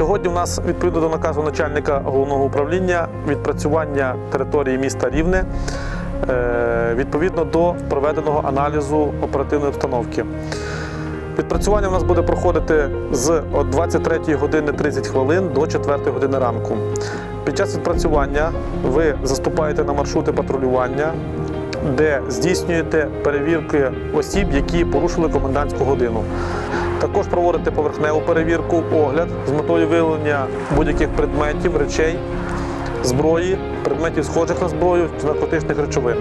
Сьогодні у нас відповідно до наказу начальника головного управління відпрацювання території міста Рівне е, відповідно до проведеного аналізу оперативної обстановки. Відпрацювання у нас буде проходити з 23 години 30 хвилин до 4 години ранку. Під час відпрацювання ви заступаєте на маршрути патрулювання, де здійснюєте перевірки осіб, які порушили комендантську годину. Також проводити поверхневу перевірку, огляд з метою виявлення будь-яких предметів, речей, зброї, предметів схожих на зброю, наркотичних речовин.